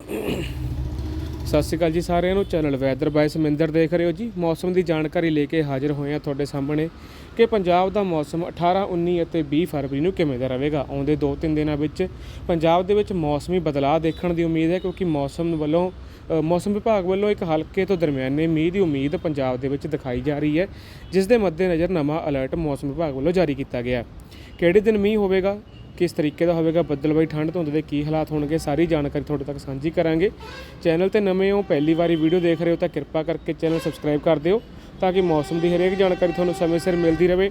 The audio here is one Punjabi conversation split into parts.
ਸਤਿ ਸ਼੍ਰੀ ਅਕਾਲ ਜੀ ਸਾਰਿਆਂ ਨੂੰ, ਚੈਨਲ ਵੈਦਰ ਬਾਈ ਸਮਿੰਦਰ ਦੇਖ ਰਹੇ ਹੋ ਜੀ। ਮੌਸਮ ਦੀ ਜਾਣਕਾਰੀ ਲੈ ਕੇ ਹਾਜ਼ਰ ਹੋਏ ਹਾਂ ਤੁਹਾਡੇ ਸਾਹਮਣੇ ਕਿ ਪੰਜਾਬ ਦਾ ਮੌਸਮ 18 19 ਅਤੇ 20 ਫਰਵਰੀ ਨੂੰ ਕਿਵੇਂ ਦਾ ਰਹੇਗਾ। ਆਉਂਦੇ 2-3 ਦਿਨਾਂ ਵਿੱਚ ਪੰਜਾਬ ਦੇ ਵਿੱਚ ਮੌਸਮੀ ਬਦਲਾਅ ਦੇਖਣ ਦੀ ਉਮੀਦ ਹੈ ਕਿਉਂਕਿ ਮੌਸਮ ਵੱਲੋਂ ਮੌਸਮ ਵਿਭਾਗ ਵੱਲੋਂ ਇੱਕ ਹਲਕੇ ਤੋਂ ਦਰਮਿਆਨੇ ਮੀਂਹ ਦੀ ਉਮੀਦ ਪੰਜਾਬ ਦੇ ਵਿੱਚ ਦਿਖਾਈ ਜਾ ਰਹੀ ਹੈ, ਜਿਸ ਦੇ ਮੱਦੇਨਜ਼ਰ ਨਵਾਂ ਅਲਰਟ ਮੌਸਮ ਵਿਭਾਗ ਵੱਲੋਂ ਜਾਰੀ ਕੀਤਾ ਗਿਆ ਕਿਹੜੇ ਦਿਨ ਮੀਂਹ ਹੋਵੇਗਾ? ਕਿਸ ਤਰੀਕੇ ਦਾ ਹੋਵੇਗਾ ਬੱਦਲਬਾਈ ਠੰਡ ਧੁੰਦ ਦੇ ਕੀ ਹਾਲਾਤ ਹੋਣਗੇ, ਸਾਰੀ ਜਾਣਕਾਰੀ ਤੁਹਾਡੇ ਤੱਕ ਸਾਂਝੀ ਕਰਾਂਗੇ। ਚੈਨਲ ਤੇ ਨਵੇਂ ਹੋ, ਪਹਿਲੀ ਵਾਰੀ ਵੀਡੀਓ ਦੇਖ ਰਹੇ ਹੋ ਤਾਂ ਕਿਰਪਾ ਕਰਕੇ ਚੈਨਲ ਸਬਸਕ੍ਰਾਈਬ ਕਰ ਦਿਓ ਤਾਂ ਕਿ ਮੌਸਮ ਦੀ ਹਰੇਕ ਜਾਣਕਾਰੀ ਤੁਹਾਨੂੰ ਸਮੇਂ ਸਿਰ ਮਿਲਦੀ ਰਹੇ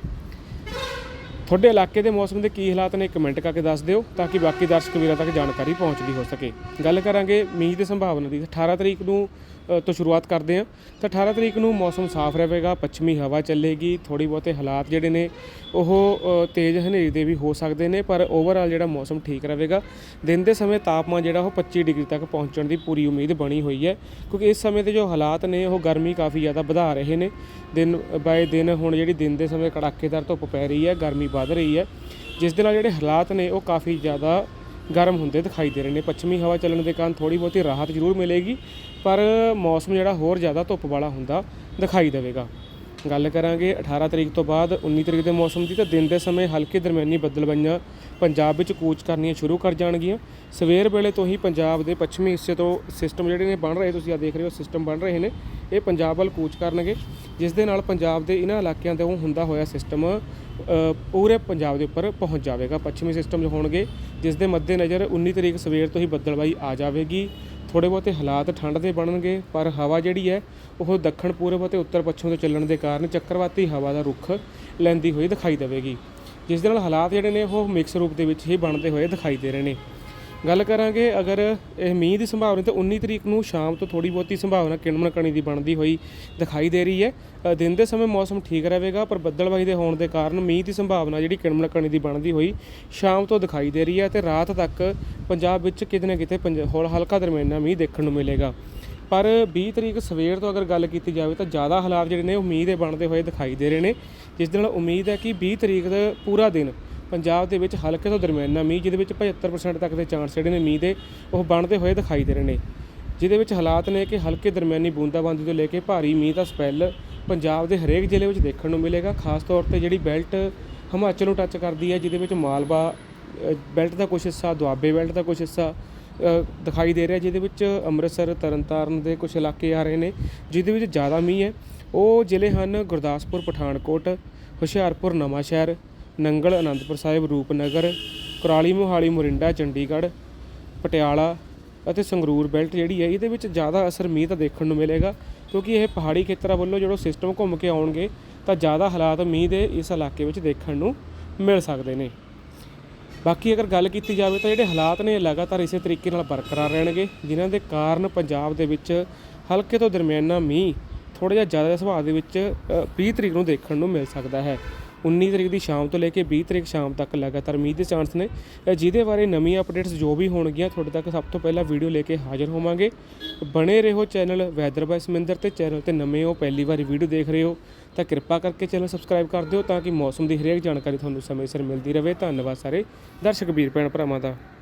ਤੁਹਾਡੇ ਇਲਾਕੇ ਦੇ ਮੌਸਮ ਦੇ ਕੀ ਹਾਲਾਤ ਨੇ ਕਮੈਂਟ ਕਰਕੇ ਦੱਸ ਦਿਓ ਤਾਂ ਕਿ ਬਾਕੀ ਦਰਸ਼ਕ ਵੀਰਾਂ ਤੱਕ ਜਾਣਕਾਰੀ ਪਹੁੰਚਦੀ ਹੋ ਸਕੇ। ਗੱਲ ਕਰਾਂਗੇ ਮੀਂਹ ਦੀ ਸੰਭਾਵਨਾ ਦੀ। 18 ਤਰੀਕ ਨੂੰ ਤੋਂ ਸ਼ੁਰੂਆਤ ਕਰਦੇ ਹਾਂ। ਤਾਂ 18 ਤਰੀਕ ਨੂੰ ਮੌਸਮ ਸਾਫ਼ ਰਹੇਗਾ, ਪੱਛਮੀ ਹਵਾ ਚੱਲੇਗੀ ਥੋੜੀ ਬਹੁਤੇ ਹਾਲਾਤ ਜਿਹੜੇ ਨੇ, ਉਹ ਤੇਜ਼ ਹਨੇਰੀ ਦੇ ਵੀ ਹੋ ਸਕਦੇ ਨੇ, ਪਰ ਓਵਰਆਲ ਜਿਹੜਾ ਮੌਸਮ ਠੀਕ ਰਹੇਗਾ। ਦਿਨ ਦੇ ਸਮੇਂ ਤਾਪਮਾਨ ਜਿਹੜਾ ਉਹ 25 ਡਿਗਰੀ ਤੱਕ ਪਹੁੰਚਣ ਦੀ ਪੂਰੀ ਉਮੀਦ ਬਣੀ ਹੋਈ ਹੈ, ਕਿਉਂਕਿ ਇਸ ਸਮੇਂ ਦੇ ਜੋ ਹਾਲਾਤ ਨੇ, ਉਹ ਗਰਮੀ ਕਾਫੀ ਜ਼ਿਆਦਾ ਵਧਾ ਰਹੇ ਨੇ। ਦਿਨ, ਬਾਏ ਦਿਨ ਹੁਣ ਜਿਹੜੀ ਦਿਨ ਦੇ ਸਮੇਂ ਕੜਾਕੇਦਾਰ ਧੁੱਪ ਪੈ ਰਹੀ ਹੈ, ਗਰਮੀ ਵੱਧ ਰਹੀ ਹੈ। ਜਿਸ ਦੇ ਨਾਲ ਜਿਹੜੇ ਹਾਲਾਤ ਨੇ, ਉਹ ਕਾਫੀ ਜ਼ਿਆਦਾ ਗਰਮ ਹੁੰਦੇ ਦਿਖਾਈ ਦੇ ਰਹੇ ਨੇ। ਪੱਛਮੀ ਹਵਾ ਚੱਲਣ ਦੇ ਕਾਰਨ ਥੋੜੀ ਬਹੁਤੀ ਰਾਹਤ ਜ਼ਰੂਰ ਮਿਲੇਗੀ, ਪਰ ਮੌਸਮ ਜਿਹੜਾ ਹੋਰ ਜ਼ਿਆਦਾ ਧੁੱਪ ਵਾਲਾ ਹੁੰਦਾ ਦਿਖਾਈ ਦੇਵੇਗਾ। ਗੱਲ ਕਰਾਂਗੇ 18 ਤਰੀਕ ਤੋਂ ਬਾਅਦ 19 ਤਰੀਕ ਦੇ ਮੌਸਮ ਦੀ, ਤਾਂ ਦਿਨ ਦੇ ਸਮੇਂ ਹਲਕੇ ਦਰਮਿਆਨੀ ਬੱਦਲਬਾਈਆਂ ਪੰਜਾਬ ਵਿੱਚ ਕੂਚ ਕਰਨੀਆਂ ਸ਼ੁਰੂ ਕਰ ਜਾਣਗੀਆਂ। ਸਵੇਰ ਵੇਲੇ ਤੋਂ ਹੀ ਪੰਜਾਬ ਦੇ ਪੱਛਮੀ ਹਿੱਸੇ ਤੋਂ ਸਿਸਟਮ ਜਿਹੜੇ ਨੇ ਬਣ ਰਹੇ, ਤੁਸੀਂ ਆ ਦੇਖ ਰਹੇ ਹੋ ਸਿਸਟਮ ਬਣ ਰਹੇ ਨੇ। ਇਹ ਪੰਜਾਬ ਵੱਲ ਕੂਚ ਕਰਨਗੇ, ਜਿਸ ਦੇ ਨਾਲ ਪੰਜਾਬ ਦੇ ਇਹਨਾਂ ਇਲਾਕਿਆਂ ਤੋਂ ਹੁੰਦਾ ਹੋਇਆ ਸਿਸਟਮ ਪੂਰੇ ਪੰਜਾਬ ਦੇ ਉੱਪਰ ਪਹੁੰਚ ਜਾਵੇਗਾ, ਪੱਛਮੀ ਸਿਸਟਮ ਜੋ ਹੋਣਗੇ, ਜਿਸ ਦੇ ਮੱਦੇਨਜ਼ਰ 19 ਤਰੀਕ ਸਵੇਰ ਤੋਂ ਹੀ ਬੱਦਲਬਾਈ ਆ ਜਾਵੇਗੀ। ਥੋੜੇ ਬਹੁਤੇ ਹਾਲਾਤ ਠੰਡ ਦੇ ਬਣਨਗੇ, ਪਰ ਹਵਾ ਜਿਹੜੀ ਹੈ, ਉਹ ਦੱਖਣ, ਪੂਰਬ ਅਤੇ ਉੱਤਰ ਪੱਛਮ ਤੋਂ ਚੱਲਣ ਦੇ ਕਾਰਨ ਚੱਕਰਵਾਤੀ ਹਵਾ ਦਾ ਰੁੱਖ ਲੈਂਦੀ ਹੋਈ ਦਿਖਾਈ ਦੇਵੇਗੀ, ਜਿਸ ਦੇ ਨਾਲ ਹਾਲਾਤ ਜਿਹੜੇ ਨੇ, ਉਹ ਮਿਕਸ ਰੂਪ ਦੇ ਵਿੱਚ ਹੀ ਬਣਦੇ ਹੋਏ ਦਿਖਾਈ ਦੇ ਰਹੇ ਨੇ। ਗੱਲ ਕਰਾਂਗੇ ਅਗਰ ਇਹ ਮੀਂਹ ਦੀ ਸੰਭਾਵਨਾ ਤਾਂ 19 ਤਰੀਕ ਨੂੰ ਸ਼ਾਮ ਤੋਂ ਥੋੜੀ ਬਹੁਤੀ ਸੰਭਾਵਨਾ ਕਿਣਮਣ ਕਣੀ ਦੀ ਬਣਦੀ ਹੋਈ ਦਿਖਾਈ ਦੇ ਰਹੀ ਹੈ। ਦਿਨ ਦੇ ਸਮੇਂ ਮੌਸਮ ਠੀਕ ਰਹੇਗਾ, ਪਰ ਬੱਦਲਬਾਈ ਦੇ ਹੋਣ ਦੇ ਕਾਰਨ ਮੀਂਹ ਦੀ ਸੰਭਾਵਨਾ ਜਿਹੜੀ ਕਿਣਮਣ ਕਣੀ ਦੀ ਬਣਦੀ ਹੋਈ ਸ਼ਾਮ ਤੋਂ ਦਿਖਾਈ ਦੇ ਰਹੀ ਹੈ ਤੇ ਰਾਤ ਤੱਕ ਪੰਜਾਬ ਵਿੱਚ ਕਿਤੇ ਨਾ ਕਿਤੇ ਪੰਜ- ਹੌਲ ਹਲਕਾ ਦਰਮਿਆਨਾ ਮੀਂਹ ਦੇਖਣ ਨੂੰ ਮਿਲੇਗਾ। ਪਰ 20 ਤਰੀਕ ਸਵੇਰ ਤੋਂ ਅਗਰ ਗੱਲ ਕੀਤੀ ਜਾਵੇ ਤਾਂ ਜ਼ਿਆਦਾ ਹਾਲਾਤ ਜਿਹੜੇ ਨੇ ਉਹ ਮੀਂਹ ਦੇ ਬਣਦੇ ਹੋਏ ਦਿਖਾਈ ਦੇ ਰਹੇ ਨੇ, ਜਿਸ ਦੇ ਨਾਲ ਉਮੀਦ ਹੈ ਕਿ 20 ਤਰੀਕ ਦਾ ਪੂਰਾ ਦਿਨ ਪੰਜਾਬ ਦੇ ਵਿੱਚ ਹਲਕੇ ਤੋਂ ਦਰਮਿਆਨਾ ਮੀਂਹ ਜਿਹਦੇ ਵਿੱਚ 75% ਤੱਕ ਦੇ ਚਾਂਸ ਜਿਹੜੇ ਨੇ ਮੀਂਹ ਦੇ, ਉਹ ਬਣਦੇ ਹੋਏ ਦਿਖਾਈ ਦੇ ਰਹੇ ਨੇ। ਜਿਹਦੇ ਵਿੱਚ ਹਾਲਾਤ ਨੇ ਕਿ ਹਲਕੇ ਦਰਮਿਆਨੀ ਬੂੰਦਾਬਾਂਦੀ ਤੋਂ ਲੈ ਕੇ ਭਾਰੀ ਮੀਂਹ ਦਾ ਸਪੈਲ ਪੰਜਾਬ ਦੇ ਹਰੇਕ ਜ਼ਿਲ੍ਹੇ ਵਿੱਚ ਦੇਖਣ ਨੂੰ ਮਿਲੇਗਾ। ਖਾਸ ਤੌਰ ਤੇ ਜਿਹੜੀ ਬੈਲਟ ਹਿਮਾਚਲ ਨੂੰ ਟੱਚ ਕਰਦੀ ਹੈ, ਜਿਹਦੇ ਵਿੱਚ ਮਾਲਵਾ ਬੈਲਟ ਦਾ ਕੁਝ ਹਿੱਸਾ, ਦੁਆਬੇ ਬੈਲਟ ਦਾ ਕੁਝ ਹਿੱਸਾ ਦਿਖਾਈ ਦੇ ਰਿਹਾ, ਜਿਹਦੇ ਵਿੱਚ ਅੰਮ੍ਰਿਤਸਰ, ਤਰਨਤਾਰਨ ਦੇ ਕੁਝ ਇਲਾਕੇ ਆ ਰਹੇ ਨੇ, ਜਿਹਦੇ ਵਿੱਚ ਜ਼ਿਆਦਾ ਮੀਂਹ ਹੈ। ਉਹ ਜ਼ਿਲ੍ਹੇ ਹਨ ਗੁਰਦਾਸਪੁਰ, ਪਠਾਨਕੋਟ, ਹੁਸ਼ਿਆਰਪੁਰ, ਨਵਾਂਸ਼ਹਿਰ ਨੰਗਲ ਅਨੰਦਪੁਰ ਸਾਹਿਬ, ਰੂਪਨਗਰ, ਕੁਰਾਲੀ ਮੋਹਾਲੀ, ਮੋਰਿੰਡਾ, ਚੰਡੀਗੜ੍ਹ, ਪਟਿਆਲਾ ਅਤੇ ਸੰਗਰੂਰ ਬੈਲਟ ਜਿਹੜੀ ਹੈ, ਇਹਦੇ ਵਿੱਚ ਜ਼ਿਆਦਾ ਅਸਰ ਮੀਂਹ ਦਾ ਦੇਖਣ ਨੂੰ ਮਿਲੇਗਾ, ਕਿਉਂਕਿ ਇਹ ਪਹਾੜੀ ਖੇਤਰਾਂ ਵੱਲੋਂ ਜਦੋਂ ਸਿਸਟਮ ਘੁੰਮ ਕੇ ਆਉਣਗੇ, ਤਾਂ ਜ਼ਿਆਦਾ ਹਾਲਾਤ ਮੀਂਹ ਦੇ ਇਸ ਇਲਾਕੇ ਵਿੱਚ ਦੇਖਣ ਨੂੰ ਮਿਲ ਸਕਦੇ ਨੇ। ਬਾਕੀ ਅਗਰ ਗੱਲ ਕੀਤੀ ਜਾਵੇ ਤਾਂ ਜਿਹੜੇ ਹਾਲਾਤ ਨੇ, ਇਹ ਲਗਾਤਾਰ ਇਸੇ ਤਰੀਕੇ ਨਾਲ ਬਰਕਰਾਰ ਰਹਿਣਗੇ, ਜਿਨ੍ਹਾਂ ਦੇ ਕਾਰਨ ਪੰਜਾਬ ਦੇ ਵਿੱਚ ਹਲਕੇ ਤੋਂ ਦਰਮਿਆਨਾ ਮੀਂਹ ਥੋੜਾ ਜਿਹਾ ਜ਼ਿਆਦਾ ਸੁਭਾਅ ਦੇ ਵਿੱਚ ਅ, 20 ਤਰੀਕ ਨੂੰ ਦੇਖਣ ਨੂੰ ਮਿਲ ਸਕਦਾ ਹੈ। 19 ਤਰੀਕ ਦੀ ਸ਼ਾਮ ਤੋਂ ਲੈ ਕੇ 20 ਤਰੀਕ ਸ਼ਾਮ ਤੱਕ ਲਗਾਤਾਰ ਮੀਂਹ ਦੇ ਚਾਂਸ ਨੇ। ਜਿਹਦੇ ਬਾਰੇ ਨਵੀਆਂ ਅਪਡੇਟਸ ਜੋ ਵੀ ਹੋਣਗੀਆਂ ਤੁਹਾਡੇ ਤੱਕ ਸਭ ਤੋਂ ਪਹਿਲਾਂ ਵੀਡੀਓ ਲੈ ਕੇ ਹਾਜ਼ਰ ਹੋਵਾਂਗੇ। ਬਣੇ ਰਹੋ ਚੈਨਲ ਵੈਦਰ ਬਾਈ ਸਮਿੰਦਰ ਤੇ ਚੈਨਲ ਤੇ ਨਵੇਂ ਹੋ ਪਹਿਲੀ ਵਾਰੀ ਵੀਡੀਓ ਦੇਖ ਰਹੇ ਹੋ ਤਾਂ ਕਿਰਪਾ ਕਰਕੇ ਚੈਨਲ ਸਬਸਕ੍ਰਾਈਬ ਕਰ ਦਿਓ ਤਾਂ ਕਿ ਮੌਸਮ ਦੀ ਹਰੇਕ ਜਾਣਕਾਰੀ ਤੁਹਾਨੂੰ ਸਮੇਂ ਸਿਰ ਮਿਲਦੀ ਰਹੇ। ਧੰਨਵਾਦ ਸਾਰੇ ਦਰਸ਼ਕ ਵੀਰ ਭੈਣ ਭਰਾਵਾਂ ਦਾ।